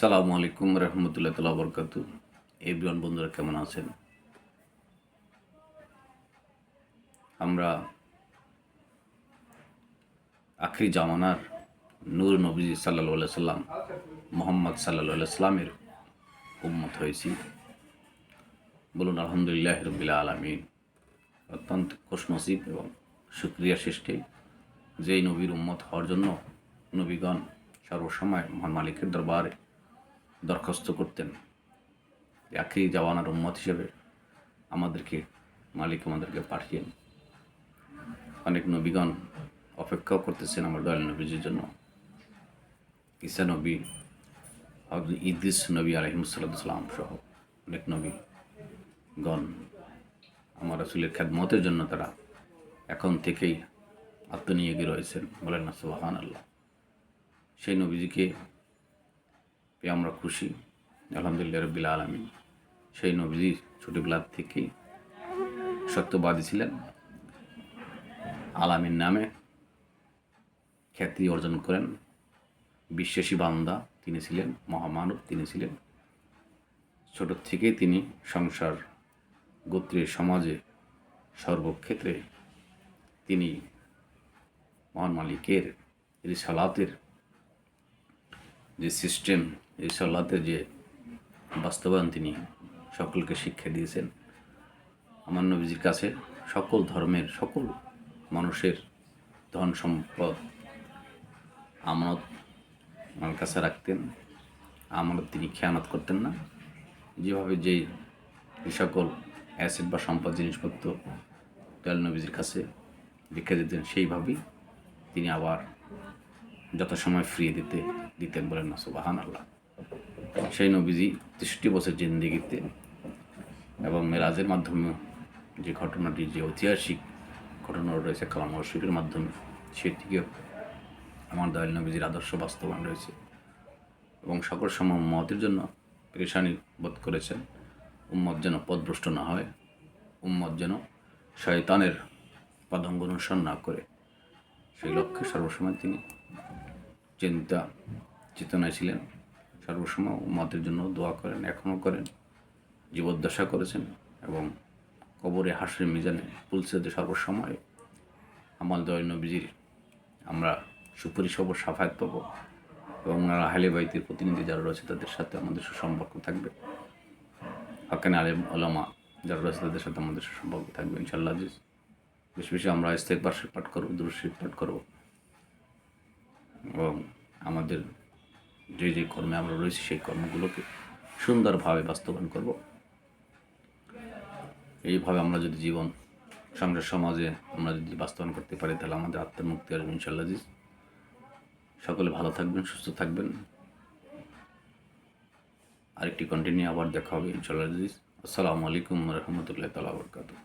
সালামু আলাইকুম রহমতুল্লাহ তালা বরকাত। এভরিওয়ান বন্ধুরা, কেমন আছেন? আমরা আখরি জামানার নূর নবী সাল্লা সাল্লাম মোহাম্মদ সাল্লা সাল্লামের উম্মত হয়েছি। বলুন, আলহামদুলিল্লাহ রবিল্লা আলমিন। অত্যন্ত খুশনসিব এবং সুক্রিয়া সৃষ্টি যেই নবীর উম্মত হওয়ার জন্য নবীগণ সর্বসময় মহান মালিকের দরবারে দরখাস্ত করতেন। একই জওয়ানার উম্মত হিসেবে আমাদেরকে মালিক আমাদেরকে পাঠিয়েন। অনেক নবীগণ অপেক্ষাও করতেছেন আমার দয়াল নবীজির জন্য। ঈসা নবী হজরত ইদ্রিস নবী আলহিমসাল্লাম সহ অনেক নবীগণ আমার রসুলের খ্যাতমতের জন্য তারা এখন থেকেই আত্মনিয়োগী রয়েছেন। বলেন না সুবাহান আল্লাহ সেই নবীজিকে পেয়ে আমরা খুশি। আলহামদুলিল্লাহ রবিল আলমী সেই নবীজি ছোটোবেলার থেকেই সত্যবাদী ছিলেন। আলামিন নামে খ্যাতি অর্জন করেন। বিশ্বাসী বান্দা তিনি ছিলেন, মহামানব তিনি ছিলেন। ছোট থেকেই তিনি সংসার গোত্রের সমাজে সর্বক্ষেত্রে তিনি মহান মালিকের রিসালাতের যে সিস্টেম রিসালাতের যে বাস্তবায়ন তিনি সকলকে শিক্ষা দিয়েছেন, আমার নবীজির কাছে সকল ধর্মের, সকল মানুষের ধন সম্পদ আমানত আমার কাছে রাখতেন। আমানত তিনি খেয়ানত করতেন না। যেভাবে যেই এই সকল অ্যাসিড বা সম্পদ জিনিসপত্র দয়াল নবীজির কাছে রেখে দিতেন, সেইভাবেই তিনি আবার যত সময় ফ্রি দিতে, দিতেন বলেন না সুবাহান আল্লাহ সেই নবীজি তেষট্টি বছর জিন্দিগিতে এবং মেরাজের মাধ্যমে যে ঘটনাটি, যে ঐতিহাসিক ঘটনা রয়েছে কালাম শরীফের মাধ্যমে সেটিকেও আমার দয়াল নবীজির আদর্শ বাস্তবায়ন রয়েছে এবং সকল সময় মতের জন্য পেরেশানি বোধ করেছেন। উম্মত যেন পদভ্রষ্ট না হয়, উম্মত যেন শয়তানের পদঙ্গ অনুসরণ না করে। সেই লক্ষ্যে সর্বসময় তিনি চিন্তা চেতনায় ছিলেন। সর্বসময় উম্মতের জন্য দোয়া করেন এখনও করেন। জীবদ্দশা করেছেন এবং কবরে হাসির মিজানে পুলসেদে সর্বসময় আমার দয় নবীজির আমরা সুপুরিশ হব, সাফায়াত পাব এবং ওনারা আহলে বাইতের প্রতিনিধি যারা রয়েছে তাদের সাথে আমাদের সুসম্পর্ক থাকবে। হাকানে আলেম, ওলামা যারা রয়েছে তাদের সাথে আমাদের সুসম্পর্ক থাকবে ইনশাল্লাহ আজিজ। বেশি বেশি আমরা ইস্তেকবার পাঠ করব দুরুশিফ পাঠ করব। এবং আমাদের যে যে কর্মে আমরা রয়েছি সেই কর্মগুলোকে সুন্দরভাবে বাস্তবায়ন করব। এইভাবে আমরা যদি জীবন সংসার সমাজে আমরা যদি বাস্তবায়ন করতে পারি, তাহলে আমাদের আত্মার মুক্তি আসবে ইনশাল্লাহ জি সকলে ভালো থাকবেন, সুস্থ থাকবেন। আরেকটি কন্টিনিউ আবার দেখা হবে ইনশাল্লাহ জি আসসালামু আলাইকুম রহমতুল্লাহ তালা বরকাতুহ।